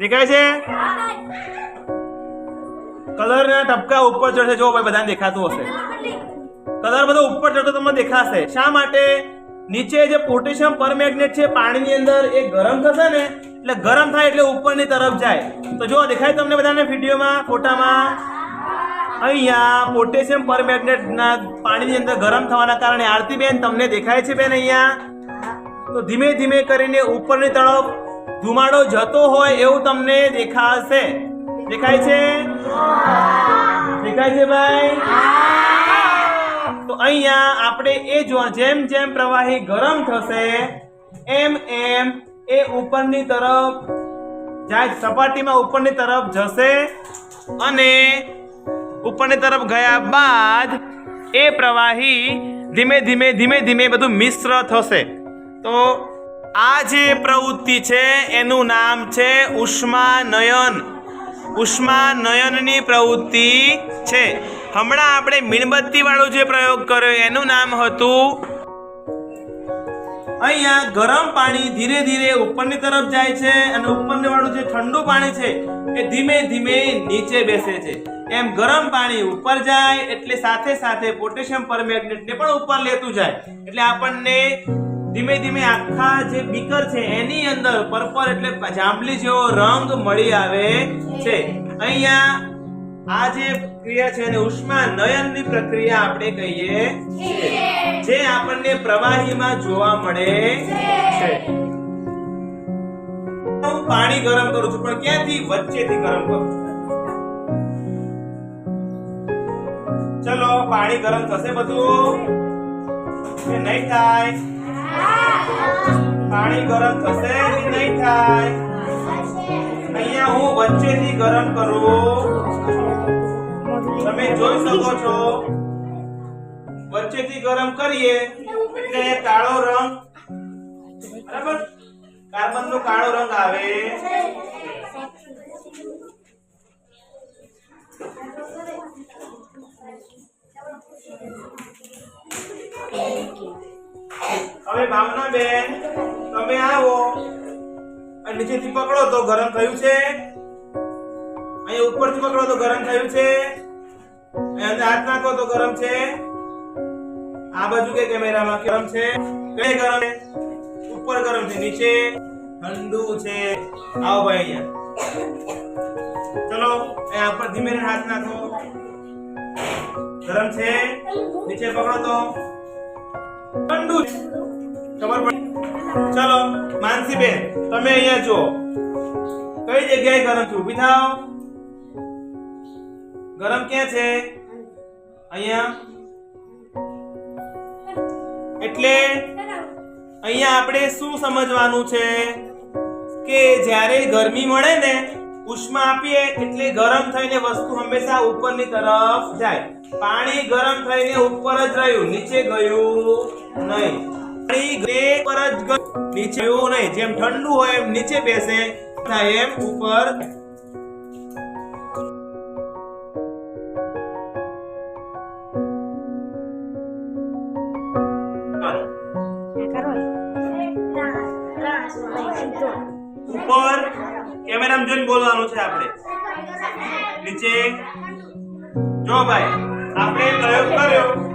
દેખાય છે? કલર ના ટપકા ઉપર ચડશે. જો ભાઈ બધાને દેખાતું હશે. કલર બધો ઉપર ચડતો તમને દેખાશે. શા માટે? નીચે જે પોટેશિયમ પરમેગ્નેટ છે, પાણીની અંદર એ ગરમ થશે ને, એટલે ગરમ થાય એટલે ઉપરની તરફ જાય. તો જો દેખાય તમને બધાને વિડીયોમાં, ફોટામાં? અહીંયા પોટેશિયમ પરમેગ્નેટ ના પાણીની અંદર ગરમ થવાના કારણે આરતીબેન તમને દેખાય છે બેન અહીંયા. તો ધીમે ધીમે કરીને ઉપરની તરફ ધુમાડો જતો હોય એવું તમને દેખાશે. દેખાય છે? દેખાય છે ભાઈ? તો અહીંયા આપણે એ જો જેમ જેમ પ્રવાહી ગરમ થશે, એમ એમ એ ઉપરની તરફ જાય, સપાટીમાં ઉપરની તરફ જશે અને ઉપરની તરફ ગયા બાદ એ પ્રવાહી ધીમે ધીમે ધીમે ધીમે બધું મિશ્ર થશે. તો આ જે પ્રવૃત્તિ છે, એનું નામ છે ઉષ્માનયન. ઉષ્માનયનની પ્રવૃત્તિ છે. હમણાં આપણે મીણબત્તી વાળો જે પ્રયોગ કર્યો, એનું નામ હતું અહીંયા ગરમ પાણી ધીરે ધીરે ઉપરની તરફ જાય છે અને ઉપરની વાળું જે ઠંડુ પાણી છે, એ ધીમે ધીમે નીચે બેસે છે. એમ ગરમ પાણી ઉપર જાય, એટલે સાથે સાથે પોટેશિયમ પરમેગ્નેટને પણ ઉપર લેતું જાય. એટલે આપણને ધીમે ધીમે આખા જે બીકર છે એની અંદર પર્પલ એટલે જાંબલી જેવો રંગ મળી આવે છે. અહીંયા આ જે ક્રિયા છે એને ઉષ્મા નયનની પ્રક્રિયા આપણે કહીએ છીએ. જે આપણને પ્રવાહીમાં જોવા મળે છે. હું પાણી ગરમ કરું છું, પણ ક્યાંથી? વચ્ચેથી ગરમ કરું ચલો, પાણી ગરમ થશે બધું? નહીં થાય? પાણી ગરમ થશે કે નહીં થાય? અહીંયા હું વચ્ચેથી ગરમ કરું. તમે જોઈ શકો છો. વચ્ચેથી ગરમ કરીએ એટલે કાળો રંગ બરાબર? કાર્બન નો કાળો રંગ આવે. હવે ભાવના બેન, તમે આવો. અને નીચેથી પકડો તો ગરમ થયું છે. અહીંયા ઉપરથી પકડો તો ગરમ થયું છે. અહીંયા હાથ નાખો તો ગરમ છે. આ બાજુ કે કેમેરામાં ગરમ છે. કઈ ગરમ ઉપર ગરમ છે, નીચે ઠંડુ છે. આવો ભાઈ અહીંયા. ચલો, અહીંયા ઉપર ધીમે હાથ નાખો. ગરમ છે. નીચે પકડો તો. ઠંડુ છે. ખબર પડી? ચલો, માનસીબેન, તમે અહીંયા જુઓ. કઈ જગ્યાએ ગરમ છું? ઊભી થાવ ગરમ ક્યાં છે? અહીંયા. એટલે અહીંયા આપણે શું સમજવાનું છે? કે જ્યારે ગરમી મળે ને, ઉષ્મા આપીએ એટલે ગરમ થઈને વસ્તુ હંમેશા ઉપરની તરફ જાય. પાણી ગરમ થઈને ઉપર જ રહ્યું, નીચે ગયું. પાણી પર જ નીચે એવું નહીં, જેમ ઠંડુ હોય એમ નીચે બેસે. એમ ઉપર. ઉપર. કેમેરામાં જોઈને બોલવાનું છે આપણે. નીચે. જો ભાઈ, આપણે પ્રયોગ કર્યો.